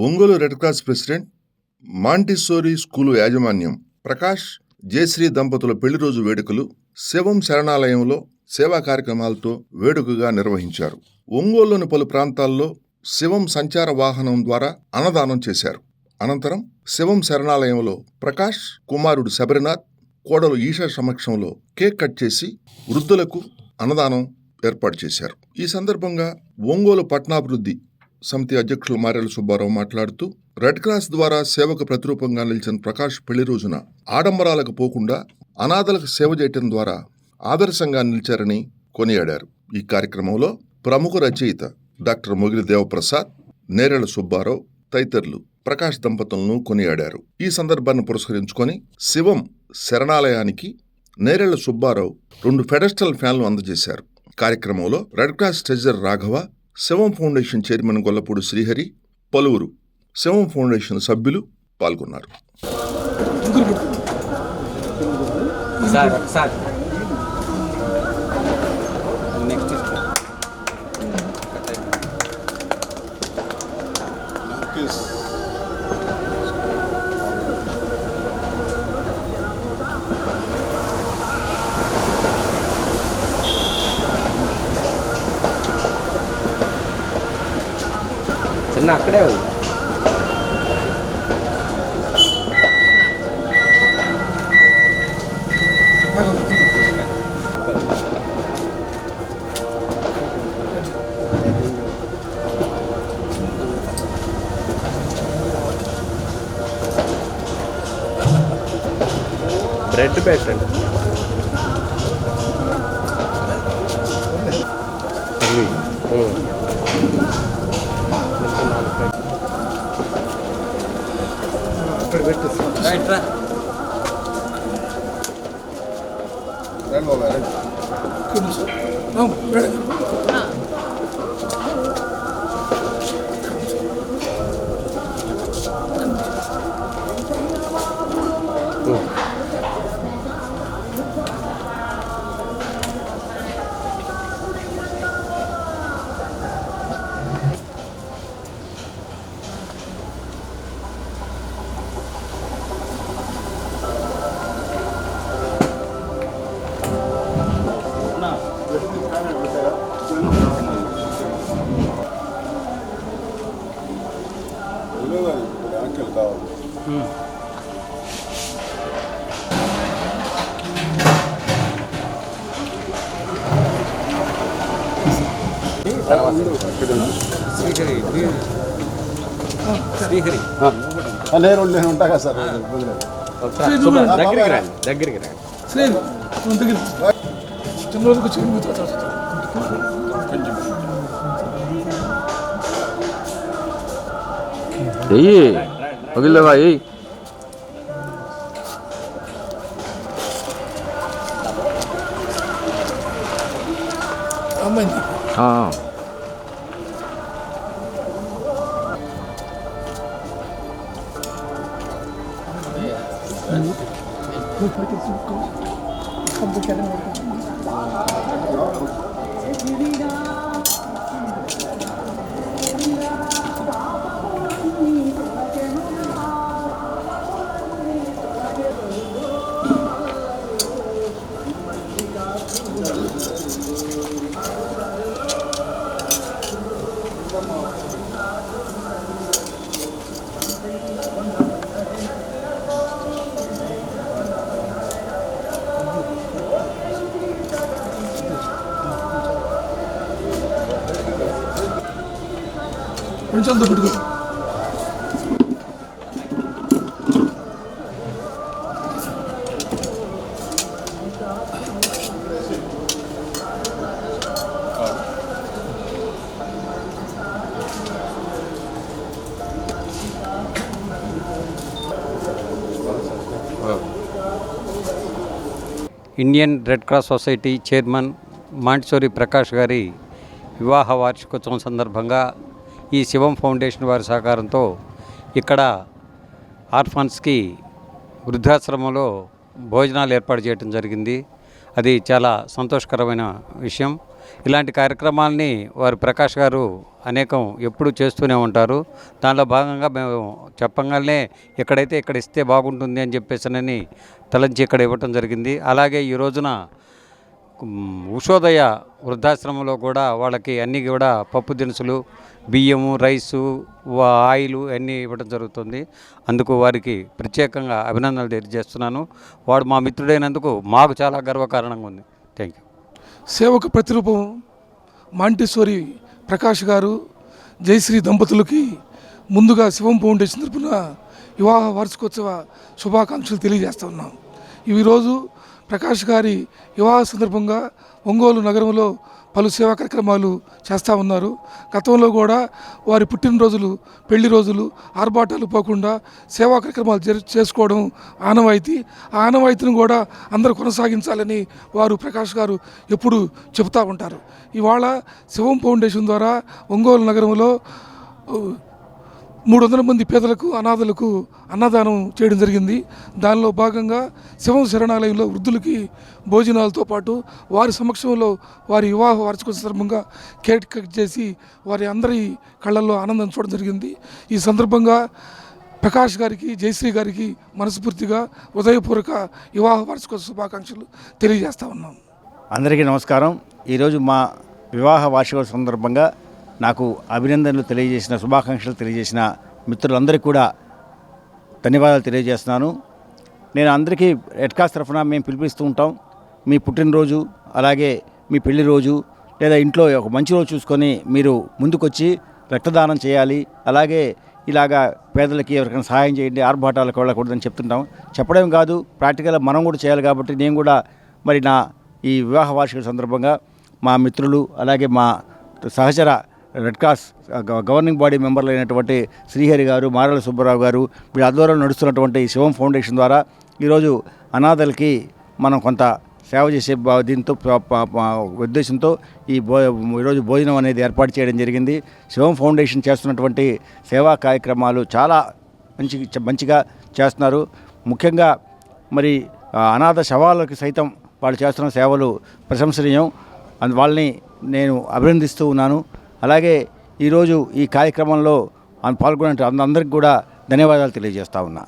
Ongole Red Cross president Montessori school యాజమాన్యం ప్రకాష్ జయశ్రీ దంపతుల పెళ్ళి రోజు వేడుకలు శివం శరణాలయంలో సేవా కార్యక్రమాలతో వేడుకగా నిర్వహించారు. ఒంగోలులోని పలు ప్రాంతాల్లో శివం సంచార వాహనం ద్వారా అన్నదానం చేశారు. అనంతరం శివం శరణాలయంలో ప్రకాష్ కుమారుడు శబరినాథ్ కోడలు ఈషా సమక్షంలో కేక్ కట్ చేసి వృద్ధులకు అన్నదానం ఏర్పాటు చేశారు. ఈ సందర్భంగా ఒంగోలు పట్టణాభివృద్ధి సమితి అధ్యక్షులు మారెల సుబ్బారావు మాట్లాడుతూ రెడ్ క్రాస్ ద్వారా సేవకు ప్రతిరూపంగా నిలిచిన ప్రకాష్ పెళ్ళి రోజున ఆడంబరాలకు పోకుండా అనాథలకు సేవ చేయటం ద్వారా ఆదర్శంగా నిలిచారని కొనియాడారు. ఈ కార్యక్రమంలో ప్రముఖ రచయిత డాక్టర్ మొగిలి దేవప్రసాద్ నేరేళ్ళ సుబ్బారావు తదితరులు ప్రకాష్ దంపతులను కొనియాడారు. ఈ సందర్భాన్ని పురస్కరించుకొని శివం శరణాలయానికి నేరెళ్ళ సుబ్బారావు రెండు ఫెడస్టల్ ఫ్యాన్లు అందజేశారు. కార్యక్రమంలో Red Cross treasurer Raghava Shivam Foundation chairman Gollapudi Srihari పలువురు శివం ఫౌండేషన్ సభ్యులు పాల్గొన్నారు. చిన్న అక్కడే ఉంది బ్రెడ్ పెట్టండి అవి Alright, try. Then go, Couldn't. No, ready. రా శ్రీహరి శ్రీహరి నేను నేను ఉంటా కదా సార్ వదిలేదు ఒకసారి సుబ్బ- దగ్గరికి రండి దగ్గరికి రండి శ్రేణి మన దగ్గర చిన్న రోజుకు చిన్న ఎయ్యి పగిలేవా ఎయ్యి అమ్మాయింది ఆ, కొంచెం అంత పెట్టుకో. Indian Red Cross Society chairman Montessori Prakash గారి వివాహ వార్షికోత్సవం సందర్భంగా ఈ శివం ఫౌండేషన్ వారి సహకారంతో ఇక్కడ ఆర్ఫాన్స్కి వృద్ధాశ్రమంలో భోజనాలు ఏర్పాటు చేయడం జరిగింది. అది చాలా సంతోషకరమైన విషయం. ఇలాంటి కార్యక్రమాల్ని వారు ప్రకాష్ గారు అనేకం ఎప్పుడూ చేస్తూనే ఉంటారు. దానిలో భాగంగా మేము చెప్పగానే ఎక్కడైతే ఇక్కడ ఇస్తే బాగుంటుంది అని చెప్పేసి తలంచి ఇక్కడ ఇవ్వటం జరిగింది. అలాగే ఈ రోజున ఉషోదయ వృద్ధాశ్రమంలో కూడా వాళ్ళకి అన్నీ కూడా పప్పు దినుసులు బియ్యము రైసు ఆయిలు ఆయిల్ అన్నీ ఇవ్వడం జరుగుతుంది. అందుకు వారికి ప్రత్యేకంగా అభినందనలు తెలియజేస్తున్నాను. వాడు మా మిత్రుడైనందుకు మాకు చాలా గర్వకారణంగా ఉంది. Thank you. సేవకు ప్రతిరూపం మాంటేశ్వరి ప్రకాష్ గారు జయశ్రీ దంపతులకి ముందుగా శివం ఫౌండేషన్ తరపున వివాహ వార్షికోత్సవ శుభాకాంక్షలు తెలియజేస్తున్నాం ఈరోజు ప్రకాష్ గారి వివాహ సందర్భంగా ఒంగోలు నగరంలో పలు సేవా కార్యక్రమాలు చేస్తూ ఉన్నారు. గతంలో కూడా వారి పుట్టినరోజులు పెళ్ళి రోజులు ఆర్భాటాలు పోకుండా సేవా కార్యక్రమాలు చేసుకోవడం ఆనవాయితీ. ఆ ఆనవాయితీని కూడా అందరూ కొనసాగించాలని వారు ప్రకాష్ గారు ఎప్పుడు చెబుతూ ఉంటారు. ఇవాళ శివం ఫౌండేషన్ ద్వారా ఒంగోలు నగరంలో మూడు వందల మంది పేదలకు అనాథలకు అన్నదానం చేయడం జరిగింది. దానిలో భాగంగా శివం శరణాలయంలో వృద్ధులకి భోజనాలతో పాటు వారి సమక్షంలో వారి వివాహ వార్షిక సందర్భంగా కేక్ కట్ చేసి వారి అందరి కళ్ళల్లో ఆనందం చూడడం జరిగింది. ఈ సందర్భంగా ప్రకాష్ గారికి జయశ్రీ గారికి మనస్ఫూర్తిగా హృదయపూర్వక వివాహ వార్షిక శుభాకాంక్షలు తెలియజేస్తా ఉన్నాం. అందరికీ నమస్కారం. ఈరోజు మా వివాహ వార్షికోత్సవ సందర్భంగా నాకు అభినందనలు తెలియజేసిన శుభాకాంక్షలు తెలియజేసిన మిత్రులందరికీ కూడా ధన్యవాదాలు తెలియజేస్తున్నాను. నేను అందరికీ రెడ్ క్రాస్ తరఫున మేము పిలిపిస్తూ ఉంటాం. మీ పుట్టినరోజు అలాగే మీ పెళ్ళి రోజు లేదా ఇంట్లో ఒక మంచి రోజు చూసుకొని మీరు ముందుకొచ్చి రక్తదానం చేయాలి. అలాగే ఇలాగా పేదలకి ఎవరికైనా సహాయం చేయండి ఆర్భాటాలకు వెళ్ళకూడదని చెప్తుంటాం. చెప్పడం కాదు ప్రాక్టికల్గా మనం కూడా చేయాలి కాబట్టి నేను కూడా మరి నా ఈ వివాహ వార్షిక సందర్భంగా మా మిత్రులు అలాగే మా సహచర రెడ్ క్రాస్ గ- గవర్నింగ్ బాడీ మెంబర్లు అయినటువంటి శ్రీహరి గారు మారల సుబ్బారావు గారు వీళ్ళ ఆధ్వర్యంలో నడుస్తున్నటువంటి శివం ఫౌండేషన్ ద్వారా ఈరోజు అనాథలకి మనం కొంత సేవ చేసే దీంతో ఉద్దేశంతో ఈ భో ఈరోజు భోజనం అనేది ఏర్పాటు చేయడం జరిగింది. శివం ఫౌండేషన్ చేస్తున్నటువంటి సేవా కార్యక్రమాలు చాలా మంచి మంచిగా చేస్తున్నారు. ముఖ్యంగా మరి అనాథ శవాలకి సైతం వాళ్ళు చేస్తున్న సేవలు ప్రశంసనీయం. అందు వాళ్ళని నేను అభినందిస్తూ ఉన్నాను. అలాగే ఈరోజు ఈ కార్యక్రమంలో పాల్గొనే అందరికీ కూడా ధన్యవాదాలు తెలియజేస్తా ఉన్నా.